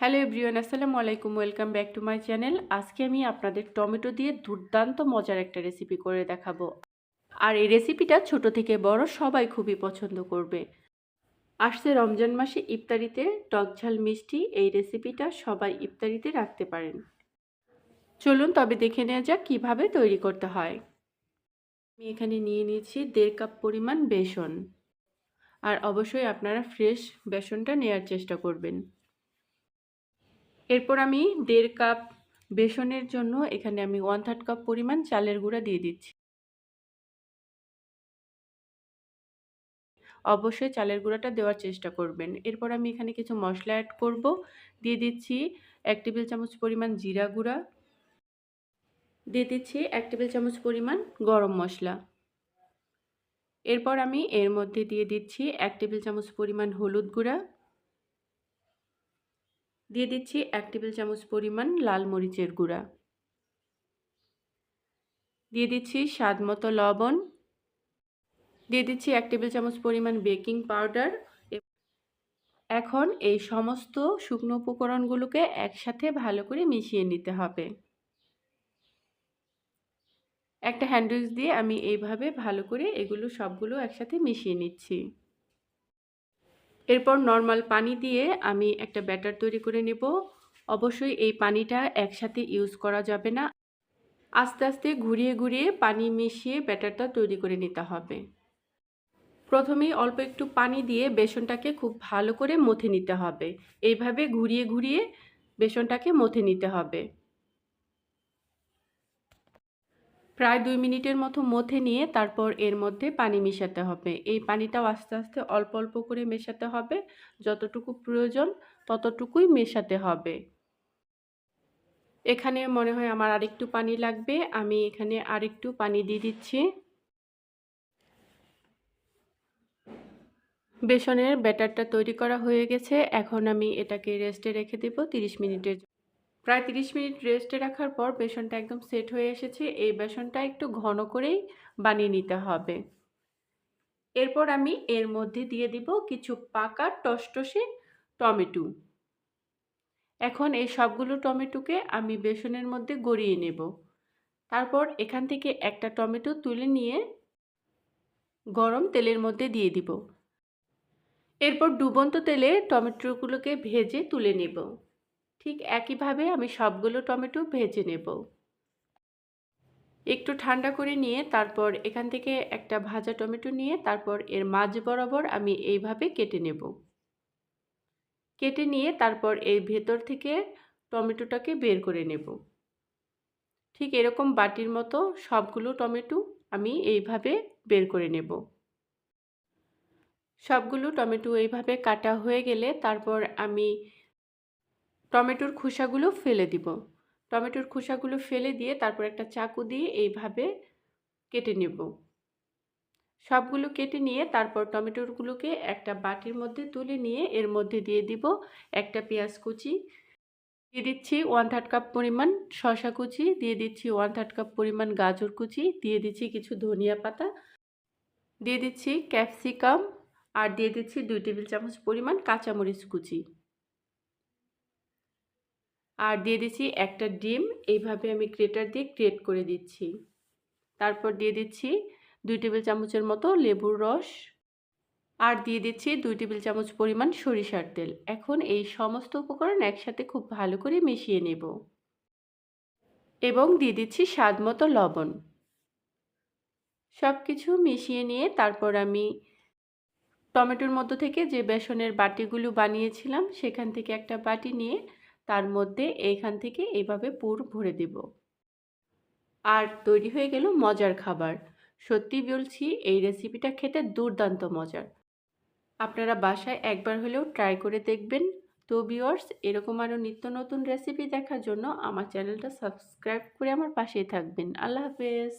Hello everyone, আসসালামু আলাইকুম, welcome back to my channel. আজকে আমি আপনাদের টমেটো দিয়ে দুর্দান্ত মজার একটা রেসিপি করে দেখাবো। আর এই রেসিপিটা ছোট থেকে বড় সবাই খুবই পছন্দ করবে। আসছে রমজান মাসে ইফতারিতে টক ঝাল মিষ্টি, এই রেসিপিটা সবাই ইফতারিতে রাখতে পারেন। চলুন তবে দেখে নেওয়া যাক কীভাবে তৈরি করতে হয়। আমি এখানে নিয়ে নিয়েছি দেড় কাপ পরিমাণ বেসন। আর অবশ্যই আপনারা ফ্রেশ বেসনটা নেওয়ার চেষ্টা করবেন। এরপর আমি দেড় কাপ বেসনের জন্য এখানে আমি ওয়ান থার্ড কাপ পরিমাণ চালের গুঁড়া দিয়ে দিচ্ছি। অবশ্যই চালের গুঁড়াটা দেওয়ার চেষ্টা করবেন। এরপর আমি এখানে কিছু মশলা অ্যাড করব। দিয়ে দিচ্ছি এক টেবিল চামচ পরিমাণ জিরা গুঁড়া। দিয়ে দিচ্ছি এক টেবিল চামচ পরিমাণ গরম মশলা। এরপর আমি এর মধ্যে দিয়ে দিচ্ছি এক টেবিল চামচ পরিমাণ হলুদ গুঁড়া। দিয়ে দিচ্ছি এক টেবিল চামচ পরিমাণ লাল মরিচের গুঁড়া। দিয়ে দিচ্ছি স্বাদ মতো লবণ। দিয়ে দিচ্ছি এক টেবিল চামচ পরিমাণ বেকিং পাউডার। এখন এই সমস্ত শুকনো উপকরণগুলোকে একসাথে ভালো করে মিশিয়ে নিতে হবে। একটা হ্যান্ডউইচ দিয়ে আমি এইভাবে ভালো করে এগুলো সবগুলো একসাথে মিশিয়ে নিচ্ছি। এরপর নর্মাল পানি দিয়ে আমি একটা ব্যাটার তৈরি করে নেব। অবশ্যই এই পানিটা একসাথে ইউজ করা যাবে না। আস্তে আস্তে ঘুরিয়ে ঘুরিয়ে পানি মিশিয়ে ব্যাটারটা তৈরি করে নিতে হবে। প্রথমেই অল্প একটু পানি দিয়ে বেসনটাকে খুব ভালো করে মথে নিতে হবে। এইভাবে ঘুরিয়ে ঘুরিয়ে বেসনটাকে মথে নিতে হবে। প্রায় দুই মিনিটের মতো মথে নিয়ে তারপর এর মধ্যে পানি মেশাতে হবে। এই পানিটাও আস্তে আস্তে অল্প অল্প করে মেশাতে হবে। যতটুকু প্রয়োজন ততটুকুই মেশাতে হবে। এখানে মনে হয় আমার আরেকটু পানি লাগবে। আমি এখানে আরেকটু পানি দিয়ে দিচ্ছি। বেসনের ব্যাটারটা তৈরি করা হয়ে গেছে। এখন আমি এটাকে রেস্টে রেখে দেব তিরিশ মিনিটের প্রায় তিরিশ মিনিট রেস্টে রাখার পর বেসনটা একদম সেট হয়ে এসেছে। এই বেসনটা একটু ঘন করেই বানিয়ে নিতে হবে। এরপর আমি এর মধ্যে দিয়ে দিব কিছু পাকা টসটসে টমেটো। এখন এই সবগুলো টমেটোকে আমি বেসনের মধ্যে গড়িয়ে নেব। তারপর এখান থেকে একটা টমেটো তুলে নিয়ে গরম তেলের মধ্যে দিয়ে দিব। এরপর ডুবন্ত তেলে টমেটোগুলোকে ভেজে তুলে নেব। ঠিক একইভাবে আমি সবগুলো টমেটো ভেজে নেব। একটু ঠান্ডা করে নিয়ে তারপর এখান থেকে একটা ভাজা টমেটো নিয়ে তারপর এর মাঝ বরাবর আমি এইভাবে কেটে নেব। কেটে নিয়ে তারপর এর ভেতর থেকে টমেটোটাকে বের করে নেব। ঠিক এরকম বাটির মতো সবগুলো টমেটো আমি এইভাবে বের করে নেব। সবগুলো টমেটো এইভাবে কাটা হয়ে গেলে তারপর আমি টমেটোর খোসাগুলো ফেলে দিব। টমেটোর খোসাগুলো ফেলে দিয়ে তারপর একটা চাকু দিয়ে এইভাবে কেটে নেব। সবগুলো কেটে নিয়ে তারপর টমেটোরগুলোকে একটা বাটির মধ্যে তুলে নিয়ে এর মধ্যে দিয়ে দিব একটা পেঁয়াজ কুচি। দিয়ে দিচ্ছি ওয়ান থার্ড কাপ পরিমাণ শশা কুচি, দিয়ে দিচ্ছি ওয়ান থার্ড কাপ পরিমাণ গাজর কুচি, দিয়ে দিচ্ছি কিছু ধনিয়া পাতা। দিয়ে দিচ্ছি ক্যাপসিকাম আর দিয়ে দিচ্ছি দুই টেবিল চামচ পরিমাণ কাঁচামরিচ কুচি। আর দিয়ে দিচ্ছি একটা ডিম। এইভাবে আমি ক্রেটার দিয়ে ক্রিয়েট করে দিচ্ছি। তারপর দিয়ে দিচ্ছি দুই টেবিল চামচের মতো লেবুর রস। আর দিয়ে দিচ্ছি দুই টেবিল চামচ পরিমাণ সরিষার তেল। এখন এই সমস্ত উপকরণ একসাথে খুব ভালো করে মিশিয়ে নেব। এবং দিয়ে দিচ্ছি স্বাদ মতো লবণ। সব কিছু মিশিয়ে নিয়ে তারপর আমি টমেটোর মধ্য থেকে যে বেসনের বাটিগুলো বানিয়েছিলাম, সেখান থেকে একটা বাটি নিয়ে তার মধ্যে এইখান থেকে এইভাবে পুর ভরে দেব। আর তৈরি হয়ে গেল মজার খাবার। সত্যি বলছি, এই রেসিপিটা খেতে দুর্দান্ত মজার। আপনারা বাসায় একবার হলেও ট্রাই করে দেখবেন। তো ভিওয়ার্স এরকম আরও নিত্য নতুন রেসিপি দেখার জন্য আমার চ্যানেলটা সাবস্ক্রাইব করে আমার পাশেই থাকবেন। আল্লাহ হাফেজ!